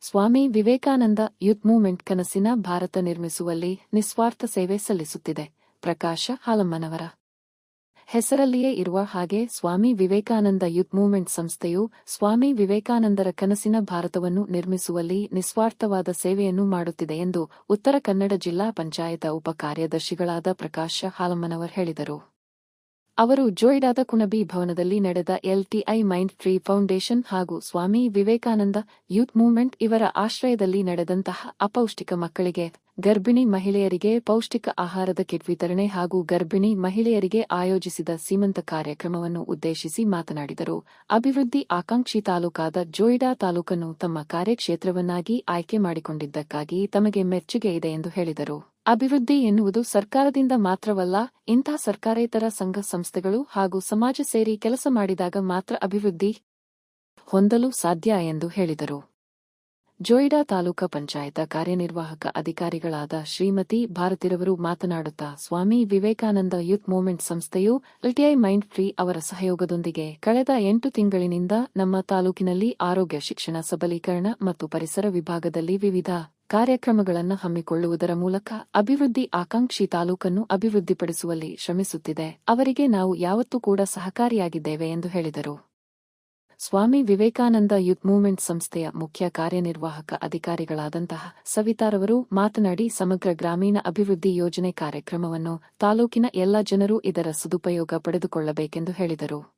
Swami Vivekananda youth movement ಕನಸಿನ ಭಾರತ ನಿರ್ಮಿಸುವಲ್ಲಿ ನಿಸ್ವಾರ್ಥ ಸೇವೆ ಸಲ್ಲಿಸುತ್ತಿದೆ. ಪ್ರಕಾಶ ಹಾಲಮ್ಮನವರ. ಹೆಸರಲ್ಲಿಯೇ ಇರುವ ಹಾಗೆ ಸ್ವಾಮಿ ವಿವೇಕಾನಂದ ಯೂತ್ ಮೂವ್ಮೆಂಟ್ ಸಂಸ್ಥೆಯು ಸ್ವಾಮಿ ವಿವೇಕಾನಂದರ ಕನಸಿನ ಭಾರತವನ್ನು ನಿರ್ಮಿಸುವಲ್ಲಿ ನಿಸ್ವಾರ್ಥವಾದ ಸೇವೆಯನ್ನು ಮಾಡುತ್ತಿದೆ ಎಂದು ಉತ್ತರ ಕನ್ನಡ ಜಿಲ್ಲಾ ಪಂಚಾಯತ ಉಪ ಕಾರ್ಯದರ್ಶಿಗಳಾದ ಪ್ರಕಾಶ ಹಾಲಮ್ಮನವರ್ ಹೇಳಿದರು. ಅವರು ಜೋಯಿಡಾದ ಕುಣಬಿ ಭವನದಲ್ಲಿ ನಡೆದ ಎಲ್ಟಿಐ ಮೈಂಡ್ ಫ್ರೀ ಫೌಂಡೇಶನ್ ಹಾಗೂ ಸ್ವಾಮಿ ವಿವೇಕಾನಂದ ಯೂತ್ ಮೂವ್ಮೆಂಟ್ ಇವರ ಆಶ್ರಯದಲ್ಲಿ ನಡೆದಂತಹ ಅಪೌಷ್ಟಿಕ ಮಕ್ಕಳಿಗೆ ಗರ್ಭಿಣಿ ಮಹಿಳೆಯರಿಗೆ ಪೌಷ್ಟಿಕ ಆಹಾರದ ಕಿಟ್ ವಿತರಣೆ ಹಾಗೂ ಗರ್ಭಿಣಿ ಮಹಿಳೆಯರಿಗೆ ಆಯೋಜಿಸಿದ ಸೀಮಂತ ಕಾರ್ಯಕ್ರಮವನ್ನು ಉದ್ದೇಶಿಸಿ ಮಾತನಾಡಿದರು. ಅಭಿವೃದ್ಧಿ ಆಕಾಂಕ್ಷಿ ತಾಲೂಕಾದ ಜೋಯಿಡಾ ತಾಲೂಕನ್ನು ತಮ್ಮ ಕಾರ್ಯಕ್ಷೇತ್ರವನ್ನಾಗಿ ಆಯ್ಕೆ ಮಾಡಿಕೊಂಡಿದ್ದಕ್ಕಾಗಿ ತಮಗೆ ಮೆಚ್ಚುಗೆ ಇದೆ ಎಂದು ಹೇಳಿದರು. ಅಭಿವೃದ್ಧಿ ಎನ್ನುವುದು ಸರ್ಕಾರದಿಂದ ಮಾತ್ರವಲ್ಲ ಇಂಥ ಸರ್ಕಾರೇತರ ಸಂಘ ಸಂಸ್ಥೆಗಳು ಹಾಗೂ ಸಮಾಜ ಸೇರಿ ಕೆಲಸ ಮಾಡಿದಾಗ ಮಾತ್ರ ಅಭಿವೃದ್ಧಿ ಹೊಂದಲು ಸಾಧ್ಯ ಎಂದು ಹೇಳಿದರು. ಜೋಯಿಡಾ ತಾಲೂಕಾ ಪಂಚಾಯತ ಕಾರ್ಯನಿರ್ವಾಹಕ ಅಧಿಕಾರಿಗಳಾದ ಶ್ರೀಮತಿ ಭಾರತಿರವರು ಮಾತನಾಡುತ್ತಾ, ಸ್ವಾಮಿ ವಿವೇಕಾನಂದ ಯೂತ್ ಮೂವ್ಮೆಂಟ್ ಸಂಸ್ಥೆಯು ಎಲ್ಟಿಐ ಮೈಂಡ್ ಫ್ರೀ ಅವರ ಸಹಯೋಗದೊಂದಿಗೆ ಕಳೆದ ಎಂಟು ತಿಂಗಳಿನಿಂದ ನಮ್ಮ ತಾಲೂಕಿನಲ್ಲಿ ಆರೋಗ್ಯ ಶಿಕ್ಷಣ ಸಬಲೀಕರಣ ಮತ್ತು ಪರಿಸರ ವಿಭಾಗದಲ್ಲಿ ವಿವಿಧ ಕಾರ್ಯಕ್ರಮಗಳನ್ನು ಹಮ್ಮಿಕೊಳ್ಳುವುದರ ಮೂಲಕ ಅಭಿವೃದ್ಧಿ ಆಕಾಂಕ್ಷಿ ತಾಲೂಕನ್ನು ಅಭಿವೃದ್ಧಿಪಡಿಸುವಲ್ಲಿ ಶ್ರಮಿಸುತ್ತಿದೆ. ಅವರಿಗೆ ನಾವು ಯಾವತ್ತೂ ಕೂಡ ಸಹಕಾರಿಯಾಗಿದ್ದೇವೆ ಎಂದು ಹೇಳಿದರು. ಸ್ವಾಮಿ ವಿವೇಕಾನಂದ ಯೂತ್ ಮೂವ್ಮೆಂಟ್ ಸಂಸ್ಥೆಯ ಮುಖ್ಯ ಕಾರ್ಯನಿರ್ವಾಹಕ ಅಧಿಕಾರಿಗಳಾದಂತಹ ಸವಿತಾರವರು ಮಾತನಾಡಿ, ಸಮಗ್ರ ಗ್ರಾಮೀಣ ಅಭಿವೃದ್ಧಿ ಯೋಜನೆ ಕಾರ್ಯಕ್ರಮವನ್ನು ತಾಲೂಕಿನ ಎಲ್ಲ ಜನರು ಇದರ ಸದುಪಯೋಗ ಪಡೆದುಕೊಳ್ಳಬೇಕೆಂದು ಹೇಳಿದರು.